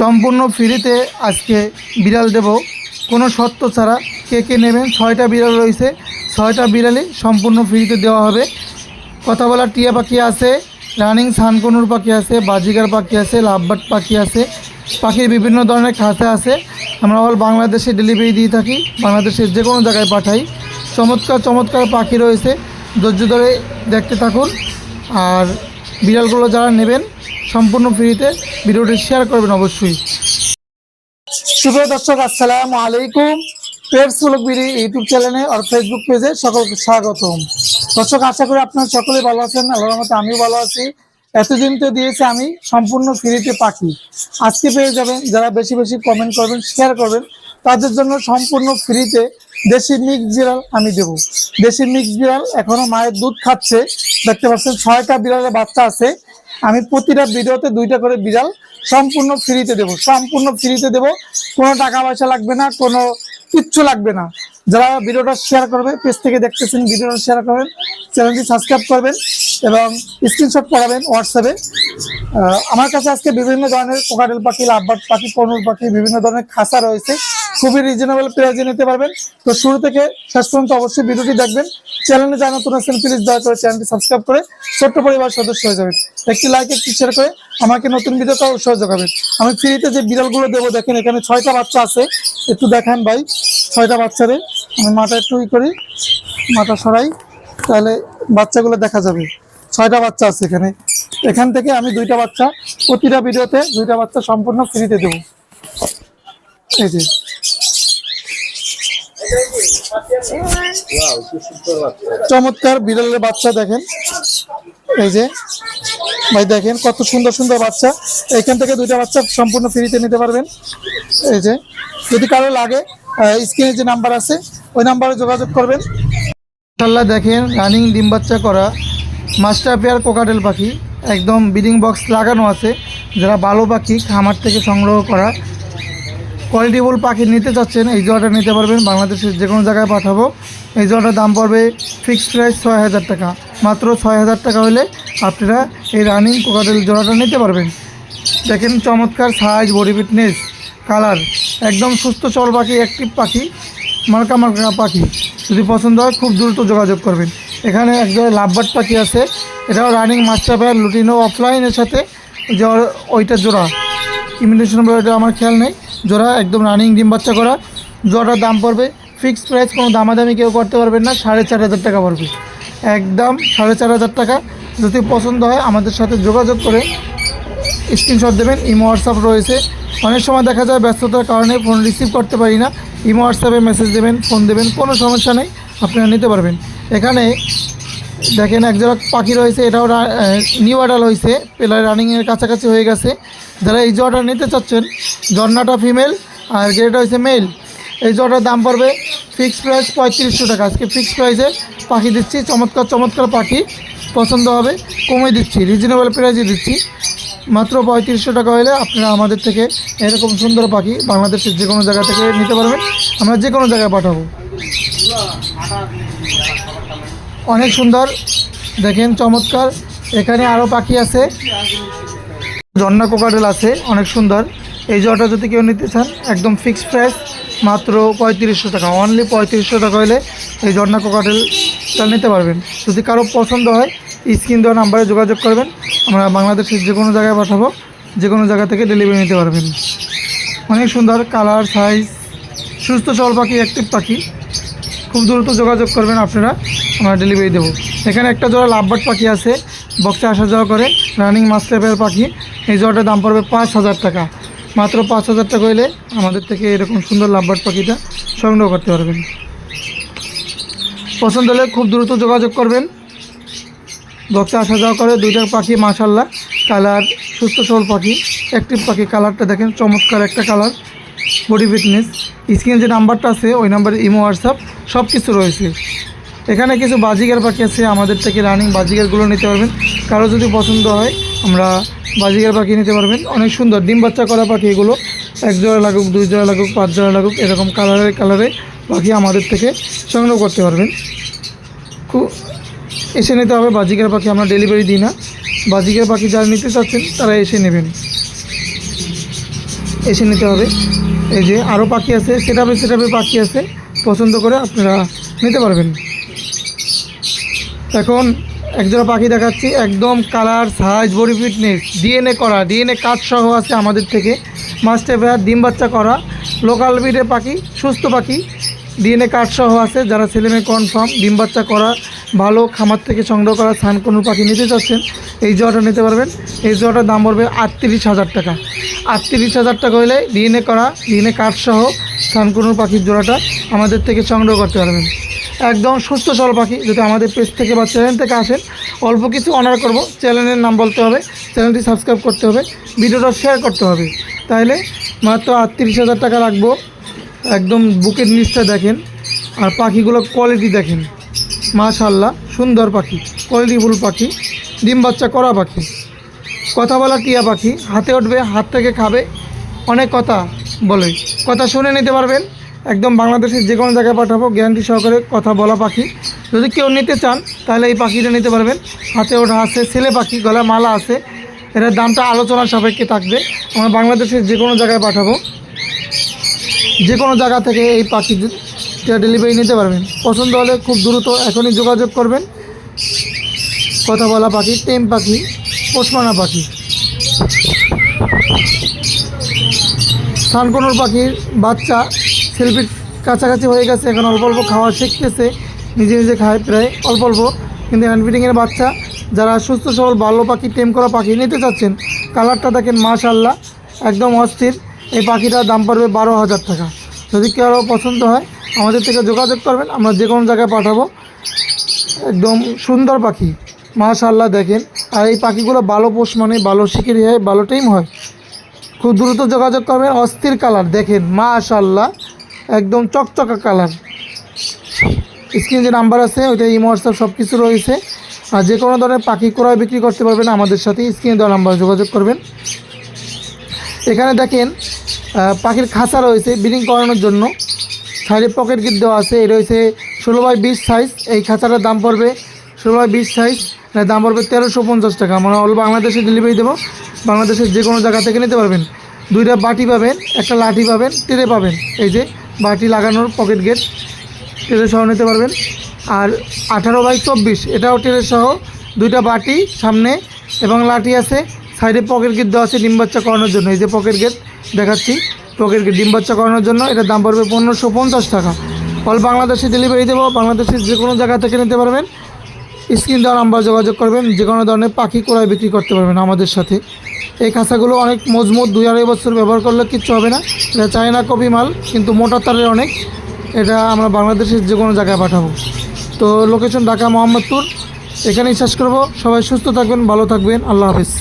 সম্পূর্ণ ফ্রিতে আজকে বিড়াল দেব। কোনো শর্ত ছাড়া কে কে নেবেন? ছয়টা বিড়াল রয়েছে। ছয়টা বিড়ালই সম্পূর্ণ ফ্রিতে দেওয়া হবে। কথা বলার টিয়া পাখি আছে, রানিং সানকনুর পাখি আছে, বাজিগার পাখি আছে, লাভবার্ড পাখি আছে, পাখির বিভিন্ন ধরনের খাঁচা আছে। আমরা অল বাংলাদেশে ডেলিভারি দিয়ে থাকি, বাংলাদেশের যে কোনো জায়গায় পাঠাই। চমৎকার চমৎকার পাখি রয়েছে। ধৈর্য ধরে দেখতে থাকুন। আর বিড়ালগুলো যারা নেবেন সম্পূর্ণ ফ্রিতে ভিডিওটি শেয়ার করবেন অবশ্যই। সুপ্রিয় দর্শক, আসসালামু আলাইকুম। পেটস ব্লগ বিডি ইউটিউব চ্যানেলে আর ফেসবুক পেজে সকলকে স্বাগতম। দর্শক, আশা করি আপনারা সকলেই ভালো আছেন, আল্লাহর মতো আমিও ভালো আছি। এতদিন তো দিয়েছি আমি সম্পূর্ণ ফ্রিতে পাখি। আজকে পেয়ে যাবেন, যারা বেশি বেশি কমেন্ট করবেন শেয়ার করবেন, তাদের জন্য সম্পূর্ণ ফ্রিতে দেশি মিক্স বিড়াল আমি দেবো। দেশি মিক্স বিড়াল এখনও মায়ের দুধ খাচ্ছে। দেখতে পাচ্ছেন, ছয়টা বিড়ালের বাচ্চা আছে। আমি প্রতিটা ভিডিওতে দুইটা করে বিড়াল সম্পূর্ণ ফ্রিতে দেবো, সম্পূর্ণ ফ্রিতে দেবো। কোনো টাকা পয়সা লাগবে না, কোনো কিচ্ছু লাগবে না। যারা ভিডিওটা শেয়ার করবে পেজ থেকে দেখতেছেন, ভিডিওটা শেয়ার করবেন চ্যানেলটি সাবস্ক্রাইব করবেন এবং স্ক্রিনশট করাবেন হোয়াটসঅ্যাপে আমার কাছে আজকে বিভিন্ন ধরনের কোকাটেল পাখি, লাভবার্ড পাখি কনুর পাখি, বিভিন্ন ধরনের খাঁচা রয়েছে। খুবই রিজনেবল প্রাইজে নিতে পারবেন। তো শুরু থেকে শেষ পর্যন্ত অবশ্যই ভিডিওটি দেখবেন। চ্যানেলে যা নতুন আছেন প্লিজ দয়া করে চ্যানেলটি সাবস্ক্রাইব করে ছোট্ট পরিবার সদস্য হয়ে যাবেন। একটি লাইক একটি শেয়ার করে আমাকে নতুন ভিডিওটা সহযোগ হবে আমি ফ্রিতে যে বিড়ালগুলো দেবো, দেখেন এখানে ছয়টা বাচ্চা আছে। একটু দেখান ভাই, ছয়টা বাচ্চারে। আমি মাথা একটু করি, মাথা সরাই, তাহলে বাচ্চাগুলো দেখা যাবে। ছয়টা বাচ্চা আছে এখানে। এখান থেকে আমি দুইটা বাচ্চা, প্রতিটা ভিডিওতে দুইটা বাচ্চা সম্পূর্ণ ফ্রিতে দেবো। এই যে। চমৎকার বিড়ালের বাচ্চা দেখেন। এই যে, ভাই দেখেন কত সুন্দর সুন্দর বাচ্চা। এখান থেকে দুইটা বাচ্চা সম্পূর্ণ ফ্রিতে নিতে পারবেন। এই যে, যদি কারও লাগে স্ক্রিনে যে নাম্বার আছে, ওই নাম্বারে যোগাযোগ করবেন। মাশাল্লাহ দেখেন, রানিং ডিম বাচ্চা করা মাস্টার পেয়ার কোকাটেল পাখি। একদম ব্রিডিং বক্স লাগানো আছে। যারা ভালো পাখি খামার থেকে সংগ্রহ করা কোয়ালিটিফুল পাখি নিতে চাচ্ছেন, এই জোড়াটা নিতে পারবেন। বাংলাদেশের যে কোনো জায়গায় পাঠাবো। এই জোড়াটার দাম পড়বে ফিক্সড প্রাইস ছয় হাজার টাকা। মাত্র ছয় হাজার টাকা হলে আপনারা এই রানিং কোকাটেল জোড়াটা নিতে পারবেন। দেখেন চমৎকার সাইজ বডি ফিটনেস কালার একদম সুস্থ চল পাখি অ্যাক্টিভ পাখি, মার্কা মার্কা পাখি। যদি পছন্দ হয় খুব দ্রুত যোগাযোগ করবেন। এখানে এক জায়গায় লাভবার্ড পাখি আছে। এটাও রানিং মাস্টার পেয়ার লুটিনো অফলাইনের সাথে। যে ওইটা জোড়া। ইমিটেশন বলে আমার খেয়াল নেই। জোড়া, একদম রানিং ডিম বাচ্চা করা। জোড়াটার দাম পড়বে ফিক্সড প্রাইস কোনো দামাদামি কেউ করতে পারবেন না, সাড়ে চার হাজার টাকা পড়বে। একদম সাড়ে চার হাজার টাকা। যদি পছন্দ হয়, আমাদের সাথে যোগাযোগ করে স্ক্রিনশট দেবেন, ইমো হোয়াটসঅ্যাপ রয়েছে। অনেক সময় দেখা যায় ব্যস্ততার কারণে ফোন রিসিভ করতে পারি না। ইমো হোয়াটসঅ্যাপে মেসেজ দেবেন ফোন দেবেন, কোনো সমস্যা নেই, আপনারা নিতে পারবেন। এখানে দেখেন এক জোড়া পাখি রয়েছে, এটাও নিউ অ্যাডাল হয়েছে পেলার রানিংয়ের কাছাকাছি হয়ে গেছে। যারা এই জোড়াটা নিতে চাচ্ছেন জর্নাটা ফিমেল আর গ্রেটা হয়েছে মেল এই জোড়াটার দাম পড়বে ফিক্সড প্রাইস পঁয়ত্রিশশো টাকা। আজকে ফিক্সড প্রাইসে পাখি দিচ্ছি, চমৎকার চমৎকার পাখি, পছন্দ হবে কমে দিচ্ছি রিজনেবল প্রাইসে দিচ্ছি। মাত্র পঁয়ত্রিশশো টাকা হলে আপনারা আমাদের থেকে এরকম সুন্দর পাখি বাংলাদেশের যে কোনো জায়গা থেকে নিতে পারবেন। আমরা যে কোনো জায়গায় পাঠাবো। অনেক সুন্দর। দেখেন চমৎকার। এখানে আরও পাখি আছে। ঝর্ণা কোকাটেল আছে, অনেক সুন্দর। এই জটা যদি কেউ নিতে চান, একদম ফিক্সড প্রাইস মাত্র পঁয়ত্রিশশো টাকা। অনলি পঁয়ত্রিশশো টাকা হলে এই ঝর্ণা কোকাটেলটা নিতে পারবেন। যদি কারও পছন্দ হয়, স্ক্রিন দেওয়া নাম্বারে যোগাযোগ করবেন। আমরা বাংলাদেশের যে কোনো জায়গায় পাঠাবো, যে কোনো জায়গা থেকে ডেলিভারি নিতে পারবেন। অনেক সুন্দর কালার সাইজ সুস্থ সবল পাখি অ্যাক্টিভ পাখি। খুব দ্রুত যোগাযোগ করবেন আপনারা, আমরা ডেলিভারি দেবো। এখানে একটা জোড়া লাভবার্ড পাখি আছে, বক্সে আসা যাওয়া করে রানিং মাস্টার পাখি। এই জোড়াটার দাম পড়বে পাঁচ হাজার টাকা। মাত্র পাঁচ হাজার টাকা হলে আমাদের থেকে এরকম সুন্দর লাভবার্ড পাখিটা সংগ্রহ করতে পারবেন। পছন্দ হলে খুব দ্রুত যোগাযোগ করবেন। বক্সে আসা যাওয়া করে দুইটা পাখি মাশাল্লাহ কালার, সুস্থ সবল পাখি। অ্যাক্টিভ পাখি কালারটা দেখেন, চমৎকার একটা কালার বডি ফিটনেস স্ক্রিনে যে নাম্বারটা আছে, ওই নাম্বারে ইমো, হোয়াটসঅ্যাপ। সব কিছু রয়েছে। এখানে কিছু বাজিগার পাখি আছে, আমাদের থেকে রানিং বাজিগারগুলো নিতে পারবেন। কারও যদি পছন্দ হয়, আমরা বাজিগার পাখি নিতে পারবেন। অনেক সুন্দর, ডিম বাচ্চা করা পাখি এগুলো। এক জোড়া লাগুক, দুই জোড়া লাগুক, পাঁচ জোড়া লাগুক, এরকম কালারে কালারে পাখি আমাদের থেকে সংগ্রহ করতে পারবেন। খুব এসে নিতে হবে বাজিকার পাখি আমরা ডেলিভারি দিই না। বাজিকার পাখি যারা নিতে চাচ্ছেন, তারা এসে নেবেন। এসে নিতে হবে। এই যে আরও পাখি আছে সেটাপে সেটাপে পাখি আছে। পছন্দ করে আপনারা নিতে পারবেন। এখন একজোড়া পাখি দেখাচ্ছি, একদম colour size body fitness DNA করা ডিএনএ কাজ সহ আছে আমাদের থেকে। মাস্টে ভেয়ার ডিম বাচ্চা করা লোকাল বিটে পাখি, সুস্থ পাখি ডিএনএ কার্ড সহ আছে, যারা ছেলেমেয়ে কনফার্ম ডিম বাচ্চা করা ভালো খামার থেকে সংগ্রহ করা সান কোনো পাখি নিতে চাচ্ছেন, এই জোয়াটা নিতে পারবেন। এই জোয়াটার দাম পড়বে আটত্রিশ হাজার টাকা। আটত্রিশ হাজার টাকা হলে ডিএনএ করা, ডিএনএ কার্ড সহ সানকুনুর পাখির জোড়াটা আমাদের থেকে সংগ্রহ করতে পারবেন। একদম সুস্থ সরল পাখি, যদি আমাদের পেজ থেকে বা চ্যানেল থেকে আসেন, অল্প কিছু অনার করব, চ্যানেলের নাম বলতে হবে, চ্যানেলটি সাবস্ক্রাইব করতে হবে, ভিডিওটা শেয়ার করতে হবে। তাহলে মাত্র আটত্রিশ হাজার টাকা রাখব। একদম বুকের নিচটা দেখেন, আর পাখিগুলোর কোয়ালিটি দেখেন। মাশাল্লাহ, সুন্দর পাখি কোয়ালিটিফুল পাখি, ডিম বাচ্চা করা পাখি, কথা বলা টিয়া পাখি, হাতে উঠবে, হাত থেকে খাবে, অনেক কথা বলে। কথা শুনে নিতে পারবেন, একদম বাংলাদেশের যে কোনো জায়গায় পাঠাবো গ্যারান্টি সহকারে কথা বলা পাখি। যদি কেউ নিতে চান, তাহলে এই পাখিটা নিতে পারবেন। হাতে ওঠা আছে, ছেলে পাখি গলা মালা আছে, এটার দামটা আলোচনার সাপেক্ষে থাকবে। আমরা বাংলাদেশের যে কোনো জায়গায় পাঠাবো। যে কোনো জায়গা থেকে এই পাখিটা ডেলিভারি নিতে পারবেন। পছন্দ হলে খুব দ্রুত এখনই যোগাযোগ করবেন। কথা বলা পাখি, টেম পাখি পোষমানা পাখি। সানকোনোর পাখির বাচ্চা সেলফির কাছাকাছি হয়ে গেছে, এখন অল্প অল্প খাওয়া শিখতেছে। নিজে নিজে খায় প্রায় অল্প অল্প। কিন্তু হ্যান্ড ফিডিংয়ের বাচ্চা, যারা সুস্থ, সবল বাল্য পাখি, টেম করা পাখি নিতে চাচ্ছেন কালারটা দেখেন মাশাল্লাহ একদম অস্থির। এই পাখিটার দাম পড়বে বারো হাজার টাকা। যদি কেউ আরও পছন্দ হয় আমাদের থেকে যোগাযোগ করবেন, আমরা যে কোনো জায়গায় পাঠাবো। একদম সুন্দর পাখি মাশাল্লাহ দেখেন। আর এই পাখিগুলো ভালো পোষ মানে ভালো শিকারি হয়, ভালো টাইম হয়। খুব দ্রুত যোগাযোগ করবেন, অস্থির কালার দেখেন মাশাল্লাহ একদম চকচকা কালার। স্ক্রিনে যে নাম্বার আছে, ওইটা ইমো, হোয়াটসঅ্যাপ সব কিছু রয়েছে। আর যে কোনো ধরনের পাখি ক্রয় বিক্রি করতে পারবেন, আমাদের সাথে স্ক্রিনে দেওয়া নাম্বার যোগাযোগ করবেন। এখানে দেখেন পাখির খাঁচা রয়েছে, ব্রিডিং করানোর জন্য। সাইডে পকেট গিট দেওয়া আছে, এই রয়েছে ষোলো বাই বিশ সাইজ এই খাঁচাটার দাম পড়বে ষোলো বাই বিশ সাইজ এর দাম পড়বে তেরোশো পঞ্চাশ টাকা। আমরা অল বাংলাদেশে ডেলিভারি দেবো। বাংলাদেশের যে কোনো জায়গা থেকে নিতে পারবেন। দুইটা বাটি পাবেন, একটা লাঠি পাবেন টেরে পাবেন। এই যে বাটি লাগানোর পকেট গেট টেরে সহ নিতে পারবেন। আর আঠারো বাই চব্বিশ, এটাও টেরে সহ দুইটা বাটি সামনে এবং লাঠি আছে। সাইডে পকেট গেট দেওয়া আছে ডিম বাচ্চা করানোর জন্য। এই যে পকেট গেট দেখাচ্ছি। পকেট গেট ডিম বাচ্চা করানোর জন্য এটার দাম পড়বে পনেরোশো পঞ্চাশ টাকা। অল বাংলাদেশে ডেলিভারি দেবো বাংলাদেশের যে কোনো জায়গা থেকে নিতে পারবেন। স্ক্রিন দেওয়া নাম্বার যোগাযোগ করবেন, যে কোনো ধরনের পাখি ক্রয় বিক্রি করতে পারবেন আমাদের সাথে। এই খাঁচাগুলো অনেক মজবুত, দুই আড়াই বছর ব্যবহার করলে কিচ্ছু হবে না। এটা চায়না কপি মাল, কিন্তু মোটা তারের অনেক। এটা আমরা বাংলাদেশের যে কোনো জায়গায় পাঠাবো। তো লোকেশন ঢাকা, মোহাম্মদপুর। এখানেই শেষ করব। সবাই সুস্থ থাকবেন, ভালো থাকবেন। আল্লাহ হাফিজ।